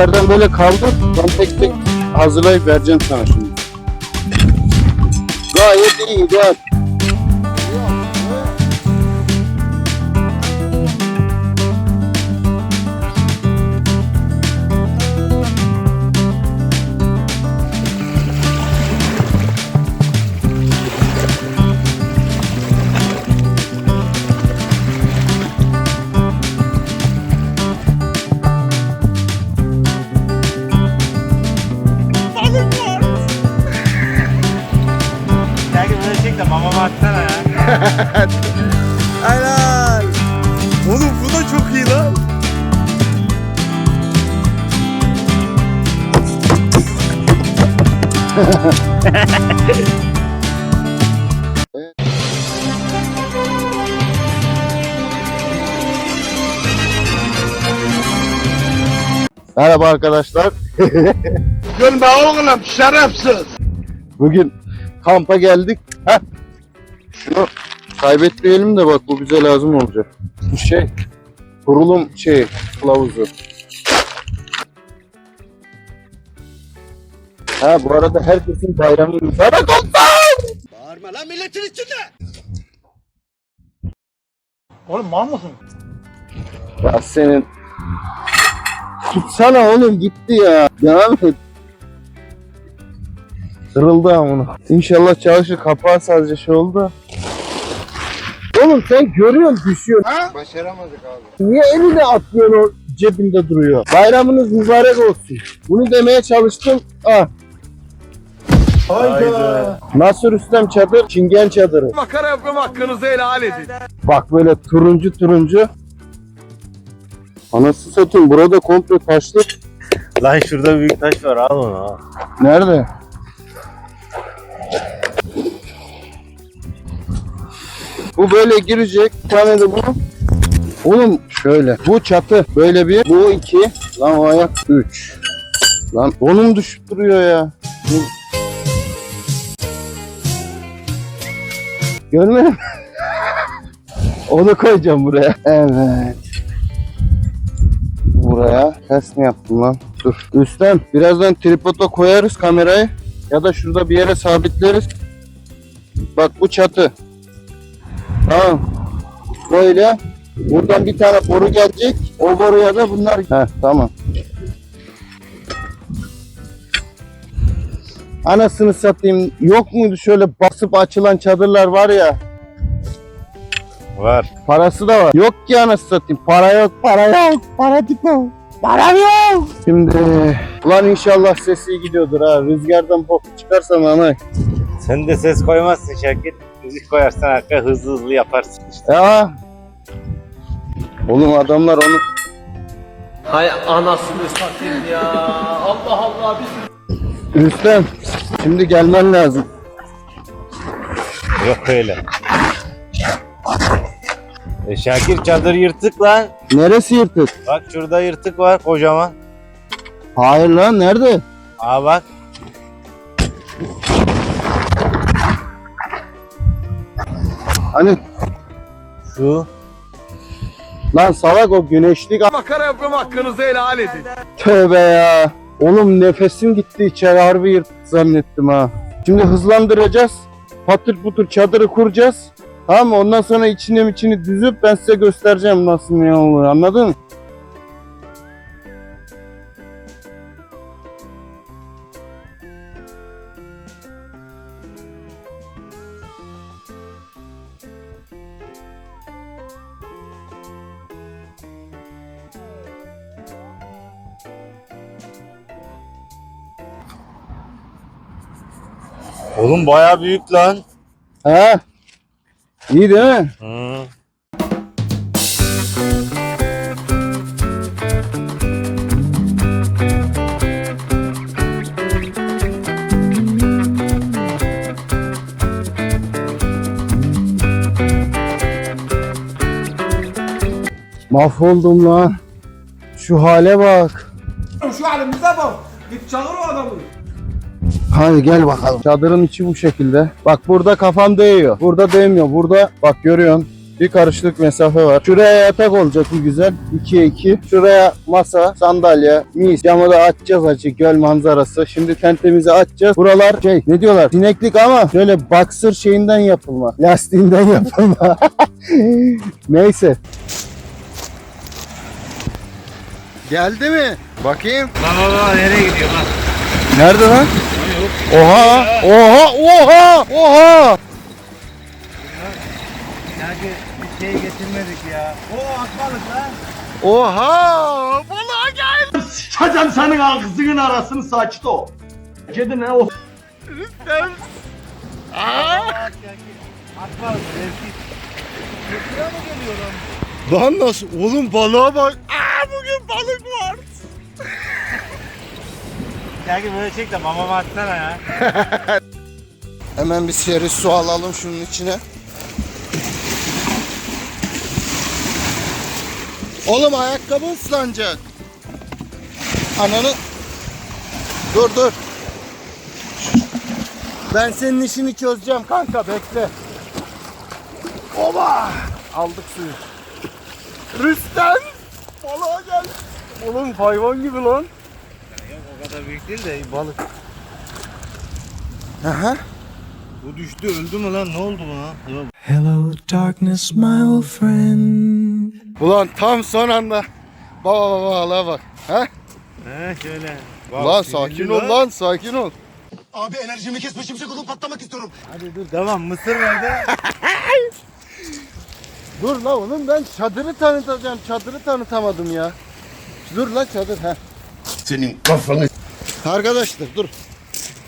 içeriden böyle kaldır. Ben tek tek hazırlayıp vereceğim sana şimdi. Gayet iyi gayet. Mamama atsana ya. Helal. Oğlum bu da çok iyi lan. Merhaba arkadaşlar. Gülme oğlum şerefsiz. Bugün kampa geldik. Heh. Şunu kaybetmeyelim de bak bu bize lazım olacak. Bu şey kurulum şey kılavuzu. Ha bu arada herkesin bayramı mübarek olsun. Bağırma lan milletin içinde. Oğlum mal mısın? Ya senin Tutsana oğlum gitti ya. Devam et. Kırıldı amına. İnşallah çalışır. Kapağı sadece şey oldu. Oğlum sen görüyorsun düşüyor. Başaramadık abi. Niye eline atıyorsun o cebinde duruyor? Bayramınız mübarek olsun. Bunu demeye çalıştım. Ah. Hayda. Nasır Rüstem çadır, Çingen çadırı. Makara yapmam hakkınızı helal edin. Bak böyle turuncu turuncu. Anası satayım burada komple taşlı. Lan şurada büyük taş var al onu al. Nerede? Bu böyle girecek. Bir tane de bu. Oğlum şöyle. Bu çatı böyle bir. Bu iki. Lan o ayak üç. Lan onun düşüp duruyor ya. Görmedin mi? Onu koyacağım buraya. Evet. Buraya ters mi yaptım lan? Dur. Üstten birazdan tripoda koyarız kamerayı. Ya da şurada bir yere sabitleriz. Bak bu çatı. Tamam. Böyle. Buradan bir tane boru gelecek. O boruya da bunlar. Heh tamam. Anasını satayım. Yok muydu şöyle basıp açılan çadırlar var ya. Var. Parası da var. Yok ki anasını satayım. Para yok, para yok. Para yok. Para yok. Şimdi ulan inşallah ses iyi gidiyordur ha. Rüzgardan bok çıkarsam ama. Sen de ses koymazsın Şakir. Müzik koyarsan arka hızlı hızlı yaparsın işte. Ya. Oğlum adamlar onu Hay anasını satayım ya. Allah Allah bir Rüstem şimdi gelmen lazım. Yok öyle. E Şakir çadır yırtık lan. Neresi yırtık? Bak şurada yırtık var kocaman. Hayır lan nerede? Aa bak. Hani Şu. lan salak o güneşlik Makara yapmam hakkınızı helal edin. Tövbe ya. Oğlum nefesim gitti içeri harbi yırtık zannettim ha. Şimdi hızlandıracağız. Patır putur çadırı kuracağız. Tamam mı? Ondan sonra içini içini düzüp ben size göstereceğim nasıl ne olur anladın mı? Oğlum baya büyük lan. Ha? İyi değil mi? Hı. Mahvoldum lan. Şu hale bak. Şu halimize bak. Git çağır o adamı. Hadi gel bakalım. Çadırın içi bu şekilde. Bak burada kafam değiyor. Burada değmiyor. Burada bak görüyorsun. Bir karışlık mesafe var. Şuraya yatak olacak bu güzel. 2'ye 2. Şuraya masa, sandalye, mis. Camı da açacağız açık göl manzarası. Şimdi tentemizi açacağız. Buralar şey ne diyorlar? Sineklik ama şöyle boxer şeyinden yapılma. Lastiğinden yapılma. Neyse. Geldi mi? Bakayım. Lan baba nereye gidiyor lan? Nerede lan? Oha! Oha! Oha! Oha! Sanki bir şey getirmedik ya. Oo atmalık lan. Oha! Balığa gel! Sıçacağım senin ağzının arasını saçtı o. Kedi ne o? Atmalık. Erkek. Lan nasıl? Oğlum balığa bak. Aa bugün balık var. Sanki böyle çek de mamama atsana ya. Hemen bir seri su alalım şunun içine. Oğlum ayakkabı ıslanacak. Ananı. Dur dur. Ben senin işini çözeceğim kanka bekle. Oba! Aldık suyu. Rüstem! Balığa gel. Oğlum hayvan gibi lan. O kadar büyük değil de balık. Aha. Bu düştü öldü mü lan ne oldu buna? Yok. Hello, darkness, my old friend. Ulan tam son anda. Baba baba balığa bak. Ha? He şöyle. Bak, Lan sakin ol lan sakin ol. Abi enerjimi kesme şimşek olup patlamak istiyorum. Hadi dur tamam mısır nerede? Dur la oğlum ben çadırı tanıtacağım. Çadırı tanıtamadım ya. Dur la çadır ha. Senin kafanı. Arkadaşlar dur.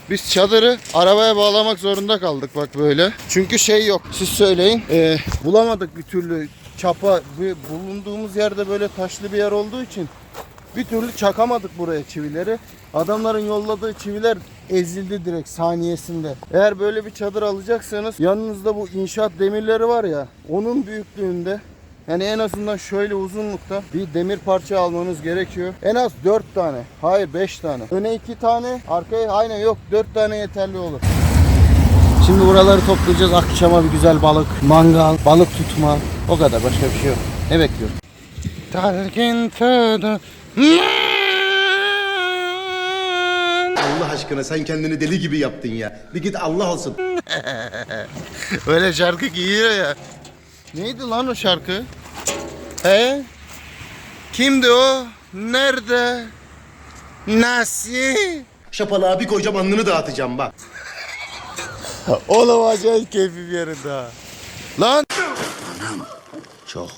Biz çadırı arabaya bağlamak zorunda kaldık bak böyle. Çünkü şey yok. Siz söyleyin. Ee, bulamadık bir türlü çapa. Bu- Bulunduğumuz yerde böyle taşlı bir yer olduğu için bir türlü çakamadık buraya çivileri. Adamların yolladığı çiviler ezildi direkt saniyesinde. Eğer böyle bir çadır alacaksanız yanınızda bu inşaat demirleri var ya onun büyüklüğünde yani en azından şöyle uzunlukta bir demir parça almanız gerekiyor. En az 4 tane. Hayır 5 tane. Öne 2 tane, arkaya aynen yok 4 tane yeterli olur. Şimdi buraları toplayacağız. Akşama bir güzel balık, mangal, balık tutma. O kadar başka bir şey yok. Ne bekliyorum? Allah aşkına sen kendini deli gibi yaptın ya. Bir git Allah olsun. Öyle şarkı giyiyor ya. Neydi lan o şarkı? He? Kimdi o? Nerede? Nasıl? Şapalığa bir koyacağım alnını dağıtacağım bak. Oğlum acayip keyfim yerinde ha. Lan! Çok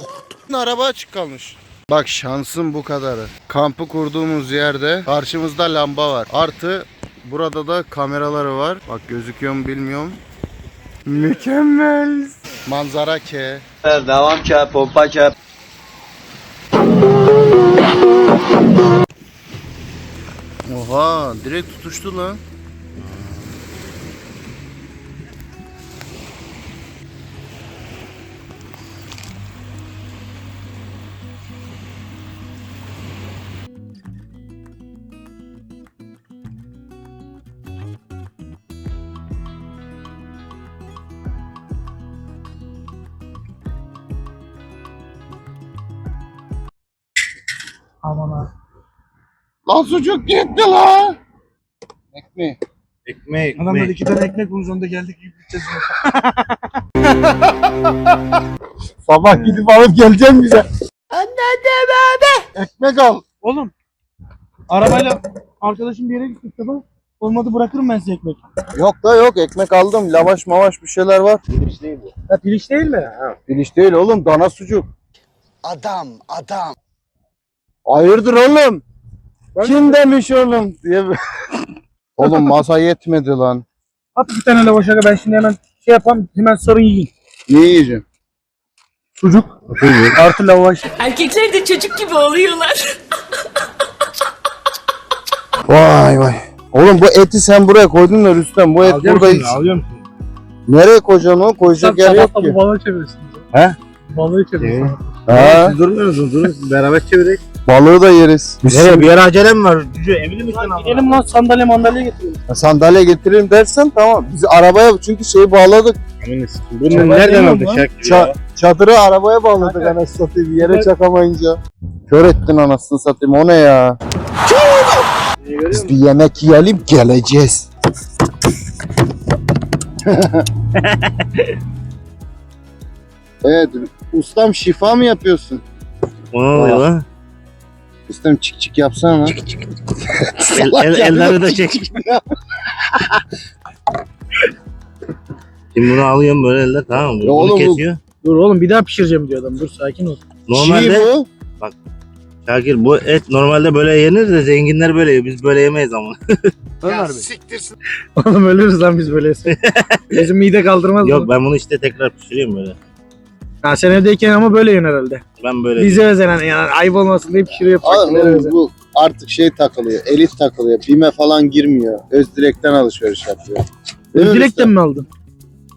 Araba açık kalmış. Bak şansım bu kadarı. Kampı kurduğumuz yerde karşımızda lamba var. Artı burada da kameraları var. Bak gözüküyor mu bilmiyorum. Mükemmel. Manzara ke. Devam ke, pompa ke. Oha direkt tutuştu lan. Lan sucuk gitti lan. Ekmeği. Ekmek Adamlar ekmek. iki tane ekmek bulmuş onda geldik yiyip gideceğiz. Sabah gidip alıp geleceğim bize. Anladım abi. Ekmek al. Oğlum arabayla arkadaşım bir yere gittik tamam. Olmadı bırakırım ben size ekmek. Yok da yok ekmek aldım. Lavaş mavaş bir şeyler var. Ha piliç değil mi? Piliç değil oğlum dana sucuk. Adam, adam. Hayırdır oğlum? Kim demiş oğlum diye. oğlum masa yetmedi lan. At bir tane lavaşa ben şimdi hemen şey yapayım hemen sarın yiyin. Ne yiyeceğim? Sucuk. Artı lavaş. Erkekler de çocuk gibi oluyorlar. Vay vay. Oğlum bu eti sen buraya koydun da Rüstem bu et burada hiç. alıyorum. Nereye koyacaksın o? Koyacak yer yok ki. bu balığı çevirsin. He? Balığı çevirsin. Ha, Durmuyoruz durun beraber çevirek. balığı da yeriz. Nereye bir yere acelem var. Cüce emin misin abi? Gidelim lan sandalye mandalye getirelim. Ha, Sandalye getireyim dersen tamam. Biz arabaya çünkü şeyi bağladık. Bunu nereden Bilmiyorum aldık Ça- ya? Çadırı arabaya bağladık anasını satayım yere çakamayınca. Kör ettin anasını satayım o ne ya? Biz bir yemek yiyelim geleceğiz. evet ustam şifa mı yapıyorsun? O ne oluyor lan? Ustam çık çık yapsana lan. El, el, elleri de çek. Şimdi bunu alıyorum böyle eller tamam mı? Ya Bunu oğlum bu- kesiyor. Dur oğlum bir daha pişireceğim diyor adam. Dur sakin ol. Normalde Çiğ bu. Şakir bu et normalde böyle yenir de zenginler böyle yiyor. Biz böyle yemeyiz ama. Ya Oğlum ölürüz lan biz böyle. Bizim mide kaldırmaz Yok mı? ben bunu işte tekrar pişiriyorum böyle. Ha sen evdeyken ama böyle yiyorsun herhalde. Ben böyle Bize özel yani, ayıp olmasın diye pişiriyor Oğlum, yapacak. özel. bu artık şey takılıyor. Elit takılıyor. Bime falan girmiyor. Özdirek'ten alışveriş yapıyor. Değil mi Dilekten mi aldın?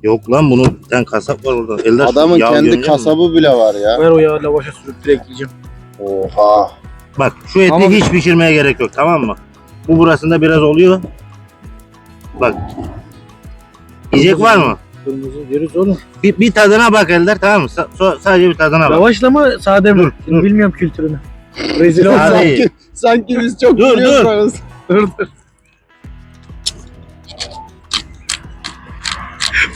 Yok lan bunu bir tane kasap var orada. Eller Adamın yağ kendi görünüyor mu? kasabı bile var ya. Ver o yağı lavaşa sürüp direkt yiyeceğim. Oha. Bak şu eti Ama- hiç pişirmeye gerek yok tamam mı? Bu burasında biraz oluyor. Bak. Yiyecek var mı? Kırmızı yeriz oğlum. Bir, bir tadına bak Ender tamam mı? Sa- so- sadece bir tadına bak. Lavaşla mı sade mi? Dur, Şimdi dur. Bilmiyorum kültürünü. Rezil. Sade iyi. Sanki, sanki biz çok Dur, biliyoruz. dur dur.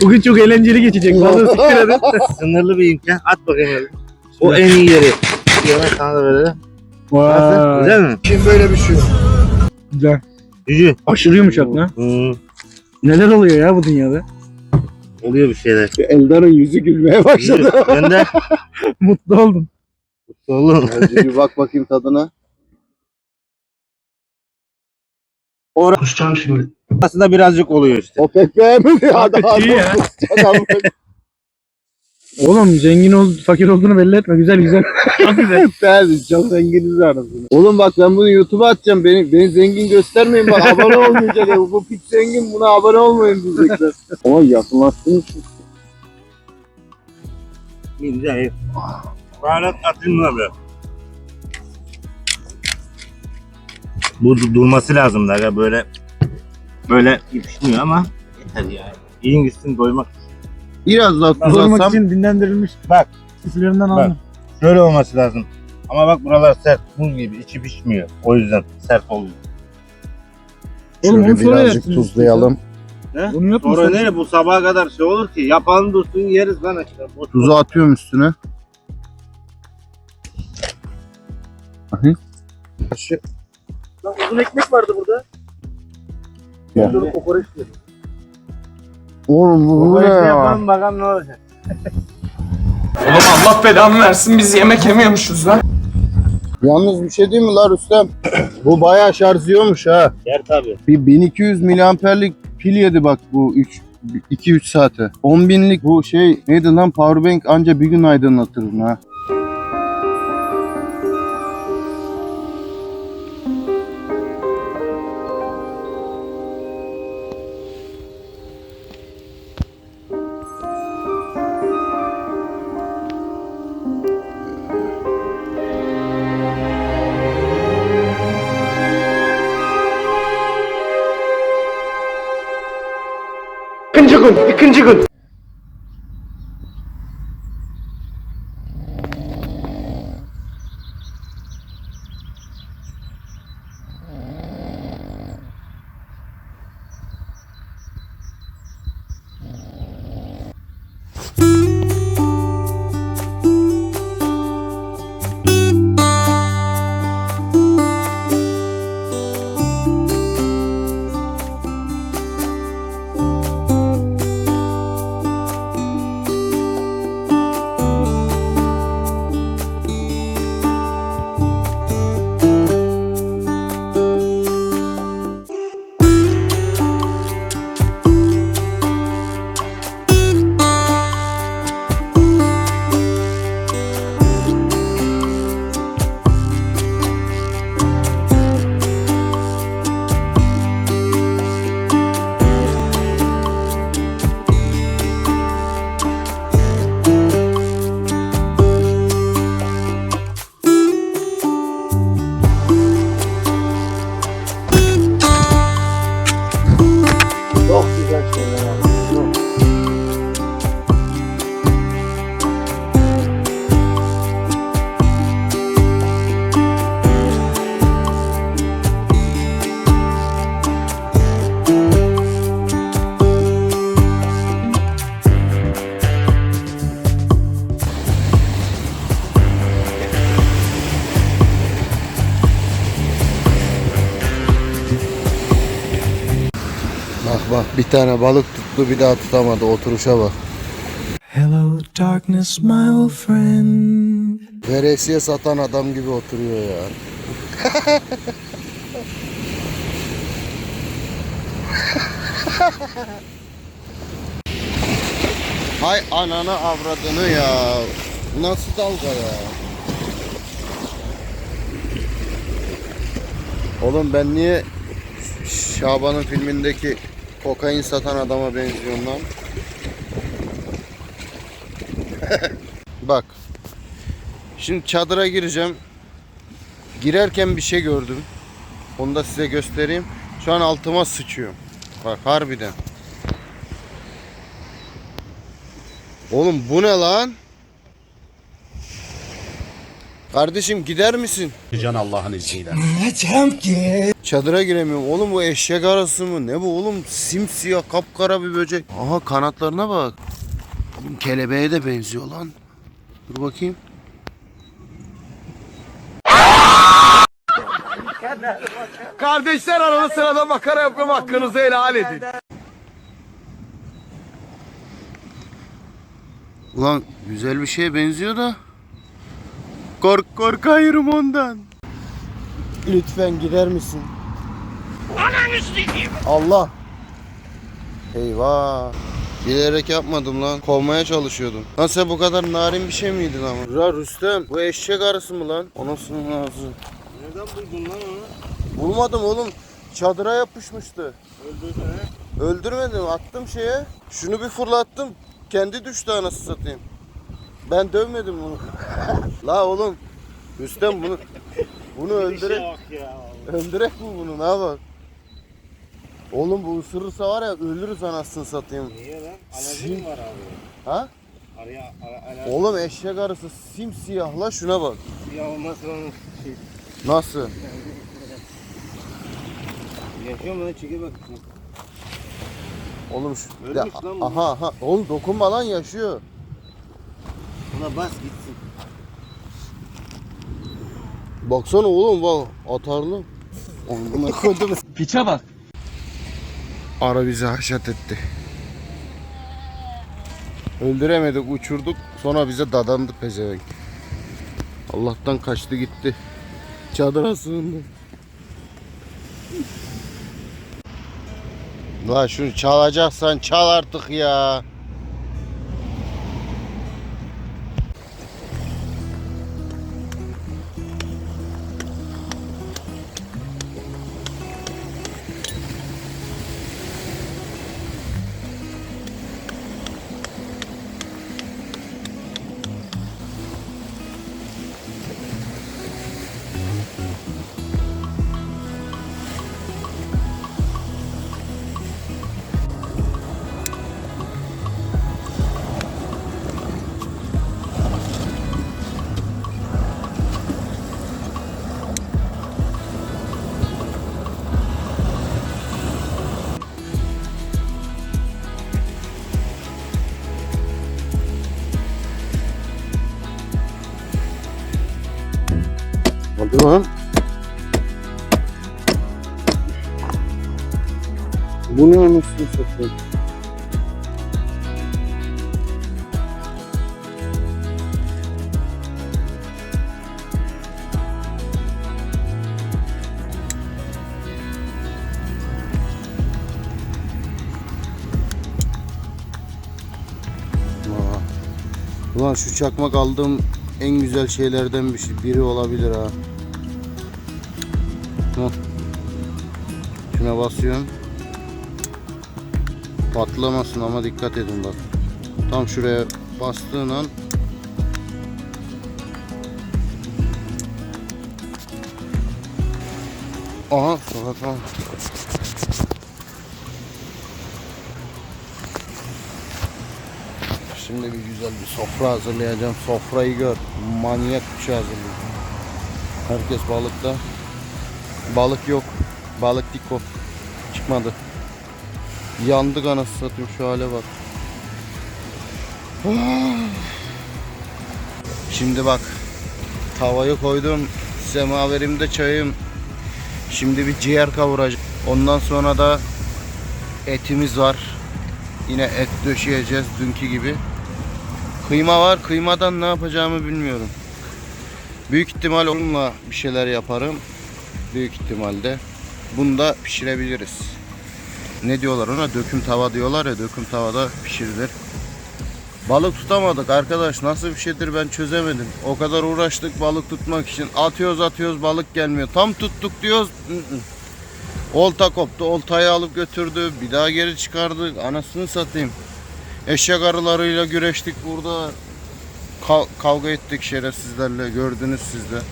Bugün çok eğlenceli geçecek. Vallahi siktir edin. Sınırlı bir imkan. At bakayım öyle. O en iyi yeri. Yemek sana da verelim. Nasıl? Vay. Güzel mi? Kim böyle bir şey? Güzel. Cücü. Aşırı yumuşak lan. Neler oluyor ya bu dünyada? Oluyor bir şeyler. Eldar'ın yüzü gülmeye başladı. Gönder. Mutlu oldum. Oğlum. Hadi bir bak bakayım tadına. Aslında birazcık oluyor işte. O pek beğenmedi Daha iyi ya. Adam Oğlum zengin ol, fakir olduğunu belli etme. Güzel güzel. Çok güzel. Beğendim. Çok zenginiz arasında. Oğlum bak ben bunu YouTube'a atacağım. Beni, beni zengin göstermeyin. Bak abone olmayacak. ya. Bu pik zengin buna abone olmayın diyecekler. Ama yakınlaştınız. İyi, Güzel iyi. Baharat atayım buna biraz. Bu du- durması lazım da aga, böyle böyle pişmiyor ama yeter ya. İyi gitsin doymak. Biraz daha tuz atsam. için dinlendirilmiş. Bak. Küflerinden Bak. aldım. Şöyle olması lazım. Ama bak buralar sert, buz gibi, içi pişmiyor. O yüzden sert oluyor. Oğlum Şöyle onu sonra birazcık tuzlayalım. Bunu yapma. Sonra ne bu sabaha kadar şey olur ki? Yapan dursun yeriz lan işte. Boş Tuzu atıyorum üstüne. Lan uzun ekmek vardı burada. Ya. Kokoreç diyor. Oğlum bu Bu ne işte ya? yapalım bakalım ne olacak. Oğlum Allah belanı versin biz yemek yemiyormuşuz lan. Yalnız bir şey değil mi la Rüstem? bu bayağı şarj yiyormuş ha. Yer tabii. Bir 1200 miliamperlik pil yedi bak bu 3 2-3 saate. 10 binlik bu şey neydi lan powerbank anca bir gün aydınlatır ha. Gün, ikinci tane balık tuttu bir daha tutamadı oturuşa bak. Hello, darkness, my old friend. Veresiye satan adam gibi oturuyor ya. Hay ananı avradını ya. Nasıl dalga ya? Oğlum ben niye Şaban'ın filmindeki kokain satan adama benziyorum lan? Bak. Şimdi çadıra gireceğim. Girerken bir şey gördüm. Onu da size göstereyim. Şu an altıma sıçıyor. Bak harbiden. Oğlum bu ne lan? Kardeşim gider misin? Can Allah'ın izniyle. Çadıra giremiyorum. Oğlum bu eşek arası mı? Ne bu oğlum? Simsiyah kapkara bir böcek. Aha kanatlarına bak. Oğlum kelebeğe de benziyor lan. Dur bakayım. Kardeşler arada sırada makara yapma hakkınızı helal edin. Ulan güzel bir şeye benziyor da. Kork korkayım ondan. Lütfen gider misin? Allah. Eyvah. Bilerek yapmadım lan. Kovmaya çalışıyordum. Lan sen bu kadar narin bir şey miydin ama? Ya Rüstem bu eşek arısı mı lan? Anasının ağzı. Nereden buldun lan onu? Bulmadım oğlum. Çadıra yapışmıştı. Öldürmedim. Attım şeye. Şunu bir fırlattım. Kendi düştü anası satayım. Ben dövmedim bunu. La oğlum. Rüstem bunu bunu öldürek. Öldürek mi bunu? Ne yapalım? Oğlum bu ısırırsa var ya ölürüz anasını satayım. Niye lan? Alerjin var abi. Ha? Araya alerji Oğlum eşek arısı simsiyah la şuna bak. ya olmazsa onun şey. Nasıl? Yaşıyor mu lan çekil bak. Oğlum şu... Ölmüş Ya, lan bu. aha aha. Oğlum dokunma lan yaşıyor. Buna bas gitsin. Baksana oğlum bak atarlı. Onu koydum. Piçe bak. Ara bizi haşat etti. Öldüremedik, uçurduk. Sonra bize dadandı pezevenk. Allah'tan kaçtı gitti. Çadıra sığındı. La şunu çalacaksan çal artık ya. Hadi lan. Bu ne anasını satayım? Ulan şu çakmak aldığım en güzel şeylerden şey, biri olabilir ha. Şuna basıyorum. Patlamasın ama dikkat edin bak. Tam şuraya bastığın an Aha sonra tamam. Şimdi bir güzel bir sofra hazırlayacağım. Sofrayı gör. Manyak bir şey hazırlayacağım. Herkes balıkta. Balık yok. Balık diko. Çıkmadı. Yandık anasını satayım şu hale bak. Şimdi bak. Tavayı koydum. Semaverimde çayım. Şimdi bir ciğer kavuracağım. Ondan sonra da Etimiz var. Yine et döşeyeceğiz dünkü gibi. Kıyma var. Kıymadan ne yapacağımı bilmiyorum. Büyük ihtimal onunla bir şeyler yaparım. Büyük ihtimalle. Bunu da pişirebiliriz. Ne diyorlar ona? Döküm tava diyorlar ya. Döküm tavada pişirilir. Balık tutamadık arkadaş. Nasıl bir şeydir ben çözemedim. O kadar uğraştık balık tutmak için. Atıyoruz atıyoruz balık gelmiyor. Tam tuttuk diyoruz. Olta koptu. Oltayı alıp götürdü. Bir daha geri çıkardık. Anasını satayım. Eşek arılarıyla güreştik burada. Ka- kavga ettik şerefsizlerle. Gördünüz siz de.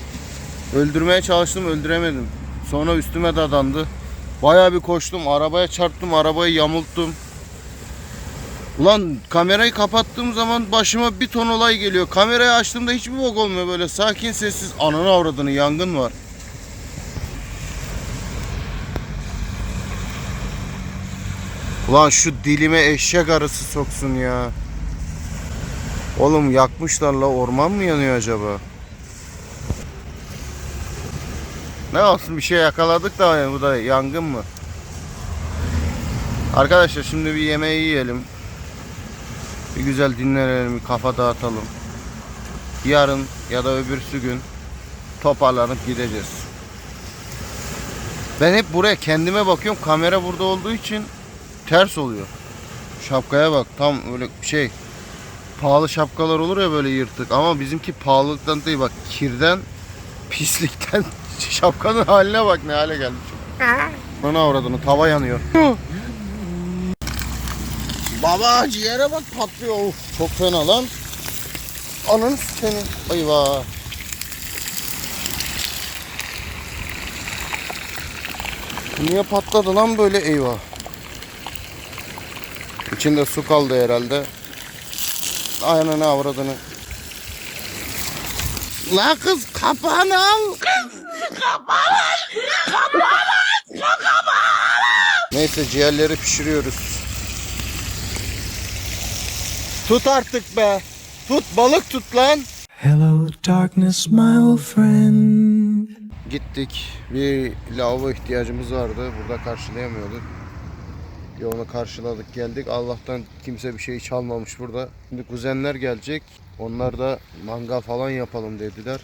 Öldürmeye çalıştım öldüremedim. Sonra üstüme dadandı. Bayağı bir koştum. Arabaya çarptım. Arabayı yamulttum. Ulan kamerayı kapattığım zaman başıma bir ton olay geliyor. Kamerayı açtığımda hiçbir bok olmuyor böyle. Sakin sessiz. Ananı avradını yangın var. Ulan şu dilime eşek arısı soksun ya. Oğlum yakmışlar la orman mı yanıyor acaba? Ne olsun bir şey yakaladık da bu da yangın mı? Arkadaşlar şimdi bir yemeği yiyelim. Bir güzel dinlenelim, bir kafa dağıtalım. Yarın ya da öbürsü gün toparlanıp gideceğiz. Ben hep buraya kendime bakıyorum. Kamera burada olduğu için ters oluyor. Şapkaya bak tam öyle şey pahalı şapkalar olur ya böyle yırtık ama bizimki pahalılıktan değil bak kirden pislikten şapkanın haline bak ne hale gelmiş. Bana avradını tava yanıyor. Baba ciğere bak patlıyor. Of, çok fena lan. Ananı seni. Eyvah. Niye patladı lan böyle eyvah. İçinde su kaldı herhalde. Aynen avradını. La kız kapağını al. Neyse ciğerleri pişiriyoruz. Tut artık be. Tut balık tut lan. Hello, darkness, my old friend. Gittik. Bir lavabo ihtiyacımız vardı. Burada karşılayamıyorduk. Bir onu karşıladık geldik. Allah'tan kimse bir şey çalmamış burada. Şimdi kuzenler gelecek. Onlar da mangal falan yapalım dediler.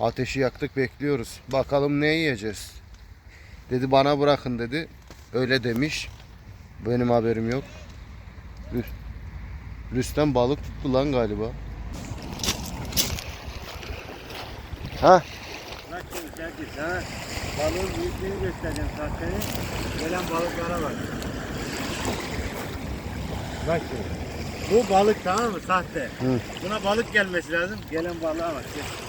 Ateşi yaktık bekliyoruz. Bakalım ne yiyeceğiz. Dedi bana bırakın dedi. Öyle demiş. Benim haberim yok. Rüs- Rüstem balık tuttu lan galiba. Ha Bak şimdi Şakir sana balığın büyüklüğünü göstereceğim sahteni. Gelen balıklara bak. Bak şimdi. Bu balık tamam mı? Sahte. Hı. Buna balık gelmesi lazım. Gelen balığa bak. Gel.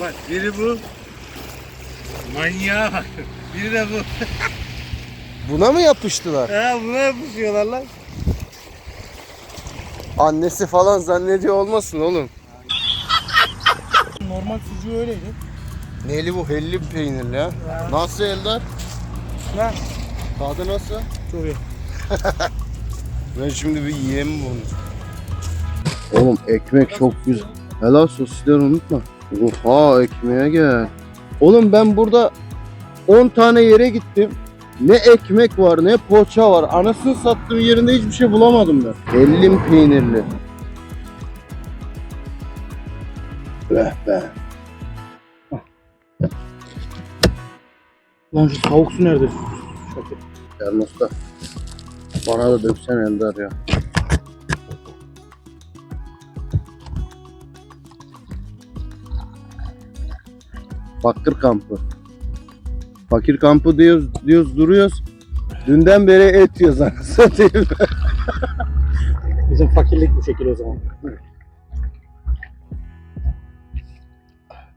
Bak biri bu. Manyağa bak. Biri de bu. buna mı yapıştılar? Ha buna yapışıyorlar lan. Annesi falan zannediyor olmasın oğlum. Normal sucuğu öyleydi. Neli bu hellim peynirli ha? Nasıl Eldar? Ne? Tadı nasıl? Çok iyi. Ben şimdi bir yiyeyim bunu. Oğlum ekmek çok güzel. Helal sosisleri unutma. Oha ekmeğe gel. Oğlum ben burada 10 tane yere gittim. Ne ekmek var ne poğaça var. Anasını sattığım yerinde hiçbir şey bulamadım ben. Hellim peynirli. Be be. Lan şu tavuk su nerede? Şakir. Termosta. Bana da döksen Eldar ya. Fakir kampı. Fakir kampı diyoruz, diyoruz duruyoruz. Dünden beri et yiyoruz anasını. Bizim fakirlik bu şekil o zaman.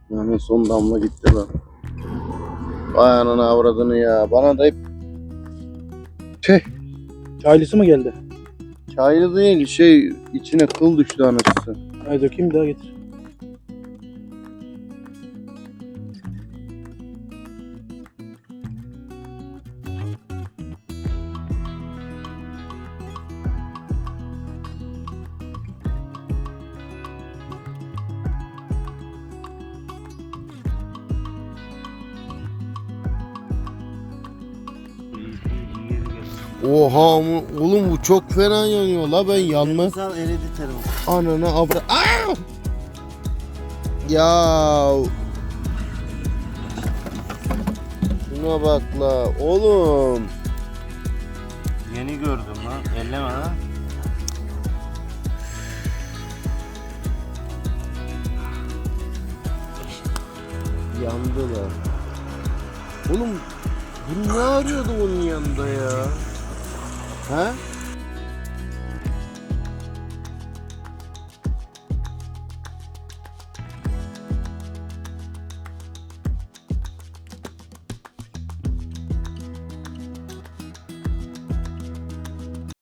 Yani son damla gitti lan. Vay anana avradını ya. Bana da hep Tüh. Çaylısı mı geldi? Çaylı değil şey içine kıl düştü anasını. Hadi dökeyim daha getir. Oha oğlum bu çok fena yanıyor la ben yanma. Sal eridi telefon. Anana abra. Aa! Ya. Şuna bak la oğlum. Yeni gördüm lan. Elleme lan. Yandılar. Oğlum bu ne arıyordu bunun yanında ya? Ha?